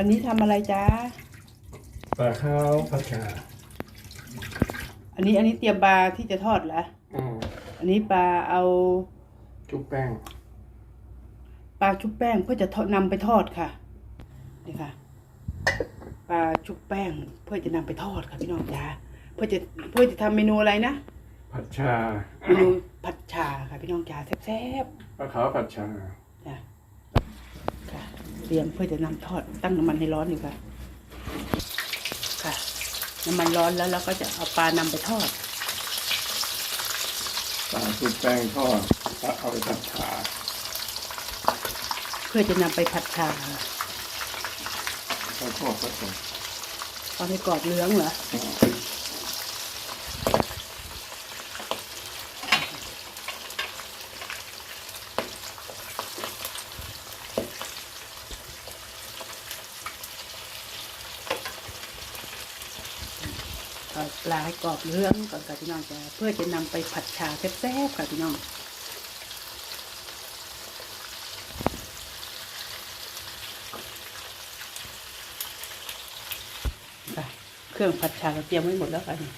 วันนี้ทำอะไรจ๊ะปลาข้าวผัดชาอันนี้อันนี้เตรียมปลาที่จะทอดเหรออืมอันนี้ปลาเอาจุ๊บแป้งปลาชุบแป้งเพื่อจะทอดนำไปทอดค่ะ นี่ค่ะ ปลาชุบแป้งเพื่อจะนำไปทอดค่ะพี่น้องจ๋าเพื่อจะเพื่อจะทำเมนูอะไรนะ ผัดชาเมนูผัดชาค่ะพี่น้องจ๋าแซ่บปลาขาวผัดชาๆจ้ะค่ะ เตรียมเพื่อจะนำทอดตั้งน้ำมันให้ร้อนอยู่ค่ะ ค่ะ น้ำมันร้อนแล้วเราก็จะเอาปลานำไปทอดปลาจุ๊บแป้งทอดปลาเอาไปผัดชาเพื่อจะนำไปผัดชาข้าวทอดก็ส่งตอนให้กรอบเหลืองเหรอ เอาปลาให้กรอบเหลืองก่อนค่ะพี่น้องจ้ะเพื่อจะนำไปผัดชาแซ่บๆค่ะพี่น้องเครื่องผัดชาเราเตรียมไว้หมดแล้วค่ะนี่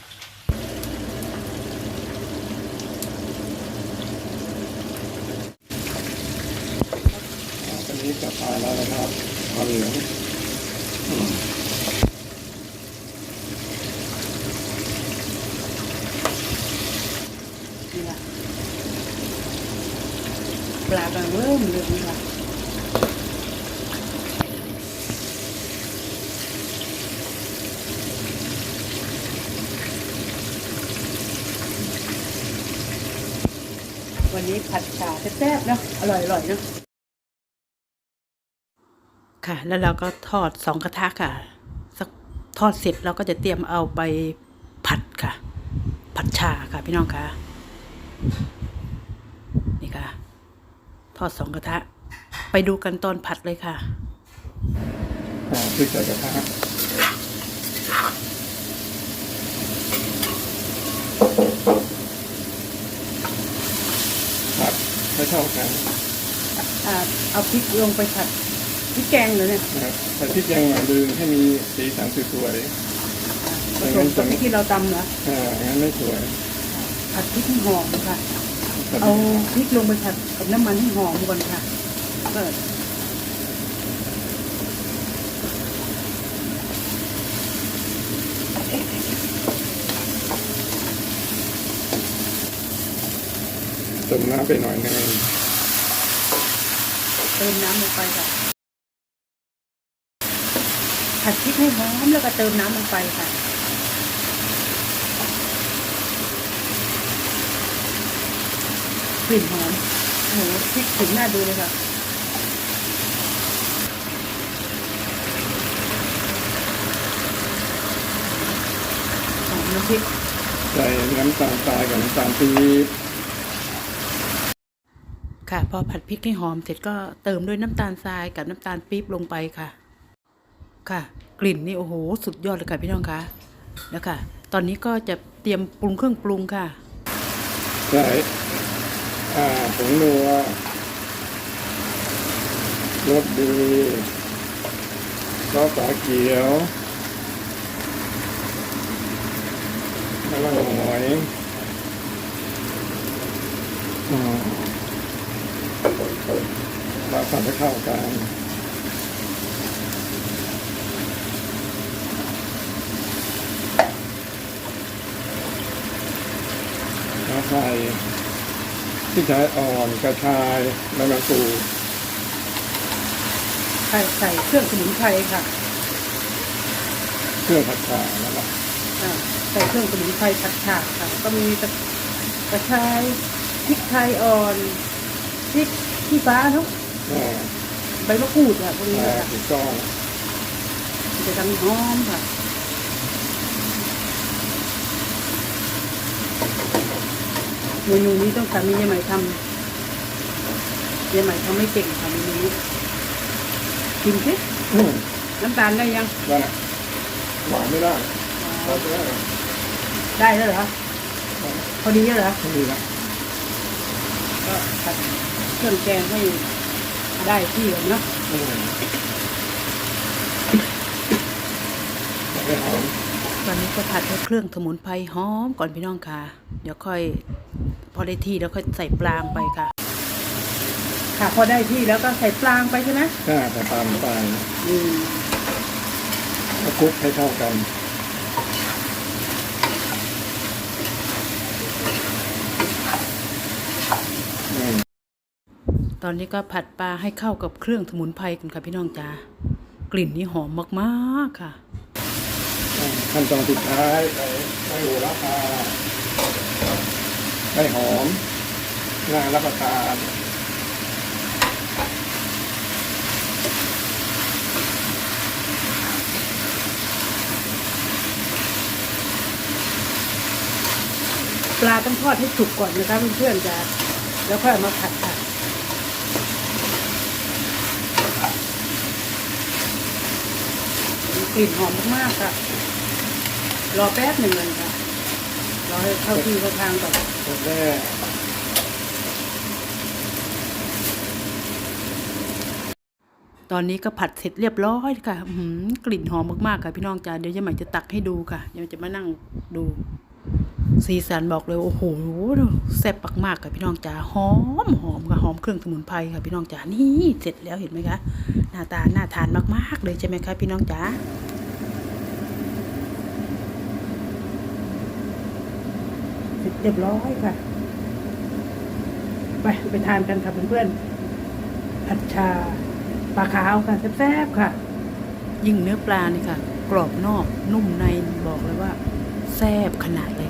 ตอนนี้จะปลาแล้วนะครับปลาเหลืองอืม นี่ค่ะปลากำลังเริ่มเหลืองค่ะ วันนี้ผัดชาแซ่บๆเนาะอร่อยๆเนาะค่ะ แล้วเราก็ทอดสองกระทะค่ะ สักทอดเสร็จเราก็จะเตรียมเอาไปผัดค่ะ ผัดชาค่ะพี่น้องค่ะ นี่ค่ะ ทอดสองกระทะ ไปดูกันตอนผัดเลยค่ะอ่าพริกใส่กระทะ ดให้เข้ากันอ่าเอาพริกลงไปผัดพริกแกงเลยเนี่ยนะครับใส่พริกแกงหน่อยดึงให้มีสีสันสวยผสมกับพริกที่เราตำเหรอๆอ่างั้นไม่สวย ผัดพริกให้หอมค่ะ เอาพริกลงไปผัดกับน้ำมันให้หอมก่อนค่ะก็ ติมน้ำไปหน่อยหนึงเติมน้ำลงไปค่ะผัดพริกให้หอมแล้วก็เติมน้ำลงไปค่ะกลิ่นหอมโอ้โหพริกถึงหน้าดูเลยค่ะหอมน้ำพริกใส่น้ำตาลทรายกับน้ำตาลปี๊บ ค่ะพอผัดพริกให้หอมเสร็จก็เติมด้วยน้ำตาลทรายกับน้ำตาลปี๊บลงไปค่ะ ค่ะ กลิ่นนี่โอ้โห สุดยอดเลยค่ะพี่น้องคะแล้วค่ะ ตอนนี้ก็จะเตรียมปรุงเครื่องปรุงค่ะใส่อ่าผงนัวรสดีซอสฝาเขียวแล้วก็หอย อ่าแล้วผัดให้เข้ากันแล้วใส่ที่ใช้อ่อนกระชายใบมะกรูดใส่ใส่เครื่องสมุนไพรค่ะเครื่องผัดชาแล้วก็อ่าใส่เครื่องสมุนไพรผัดฉาค่ะ ก็มีตะกระชายพริกไทยอ่อน พริกขี้ฟ้าเนาะอ่าใบมะกรูดค่ะพวกนี้อ่าค่ะถูกต้องมันจะทำให้หอมค่ะเมนูนี้ต้องทำมียายใหม่ทำยายใหม่ทำไม่เก่งค่ะเมนูนี้ชิมสิอืมน้ำตาลได้ยังได้หวานไม่ได้หวานไม่ได้ได้แล้วเหรอพอดีแล้วเหรอ ไม่ดีละก็ผัด เครื่องแกงให้ได้ที่ก่อนเนาะอืมให้หอมตอนนี้ก็ผัดด้วยเครื่องสมุนไพรหอมก่อนพี่น้องค่ะ เดี๋ยวค่อย พอได้ที่แล้วค่อยใส่ปลางไปค่ะ ค่ะ พอได้ที่แล้วก็ใส่ปลางไปใช่ไหมถ้าจะตามไปอืมแล้วคลุกให้เข้ากันอืม ตอนนี้ก็ผัดปลาให้เข้ากับเครื่องสมุนไพรกันค่ะพี่น้องจ้ากลิ่นนี่หอมมากๆค่ะขั้นตอนสุดท้ายใส่หัวละพาให้หอมน่ารับประทานปลาต้องทอดให้สุกก่อนนะคะเพื่อนๆจ้าแล้วค่อยมาผัดค่ะ กลิ่นหอมมากๆค่ะ รอแป๊บหนึ่งเลยค่ะ รอให้เข้าที่เข้าทางก่อนคนแรกตอนนี้ก็ผัดเสร็จเรียบร้อยค่ะอื้อหือกลิ่นหอมมากๆค่ะพี่น้องจ้าเดี๋ยวยายใหม่จะตักให้ดูค่ะยายใหม่จะมานั่งดู สีสันบอกเลยโอ้โหแซ่บมากๆค่ะพี่น้องจ๋าหอมหอมค่ะหอมเครื่องสมุนไพรค่ะพี่น้องจ๋านี่เสร็จแล้วเห็นไหมคะหน้าตาน่าทานมากๆเลยใช่ไหมคะพี่น้องจ๋าเสร็จเรียบร้อยค่ะ ไปไปทานกันค่ะเพื่อนๆผัดชาปลาขาวค่ะแซ่บๆค่ะ ยิ่งเนื้อปลานี่ค่ะ กรอบนอกนุ่มในบอกเลยว่าแซ่บขนาดเลยค่ะ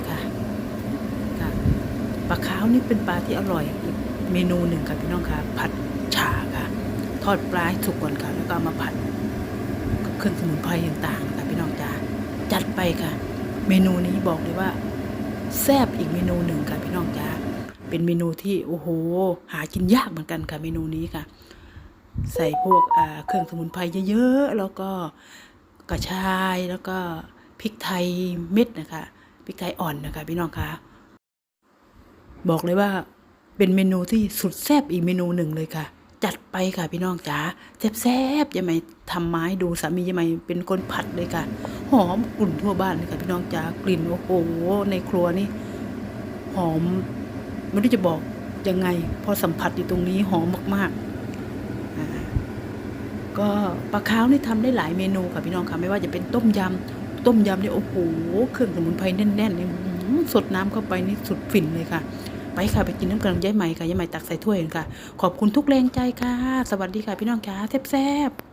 ค่ะ ปลาขาวนี่เป็นปลาที่อร่อยอีกเมนูหนึ่งค่ะพี่น้องค่ะ ผัดฉาค่ะ ทอดปลาให้สุกก่อนค่ะ แล้วก็มาผัดกับเครื่องสมุนไพรต่างๆค่ะพี่น้องจ๋าจัดไปค่ะ เมนูนี้บอกเลยว่าแซ่บอีกเมนูหนึ่งค่ะพี่น้องจ๋าเป็นเมนูที่โอ้โห หากินยากเหมือนกันค่ะเมนูนี้ค่ะ ใส่พวกเครื่องสมุนไพรเยอะๆแล้วก็กระชายแล้วก็พริกไทยเม็ดนะคะพริกไทยอ่อนนะคะพี่น้องคะ บอกเลยว่าเป็นเมนูที่สุดแซ่บอีกเมนูหนึ่งเลยค่ะ จัดไปค่ะพี่น้องจ๋าแซ่บๆยังไม่ทำไม้ดูสามียังไม่เป็นคนผัดเลยค่ะ หอมกลุ่นทั่วบ้านเลยค่ะพี่น้องจ๋ากลิ่นโอ้โหในครัวนี่หอมไม่รู้จะบอกยังไง พอสัมผัสอยู่ตรงนี้หอมมากๆก็ปลาขาวนี่ทำได้หลายเมนูค่ะพี่น้องค่ะไม่ว่าจะเป็นต้มยำต้มยำเนี่ยโอ้โหเครื่องสมุนไพรแน่นๆเนี่ยสดน้ำเข้าไปนี่สุดฝิ่นเลยค่ะ ไปค่ะไปกินน้ำกระยายใหม่ค่ะยายใหม่ตักใส่ถ้วยค่ะ ขอบคุณทุกแรงใจค่ะ สวัสดีค่ะพี่น้องค่ะแซ่บๆ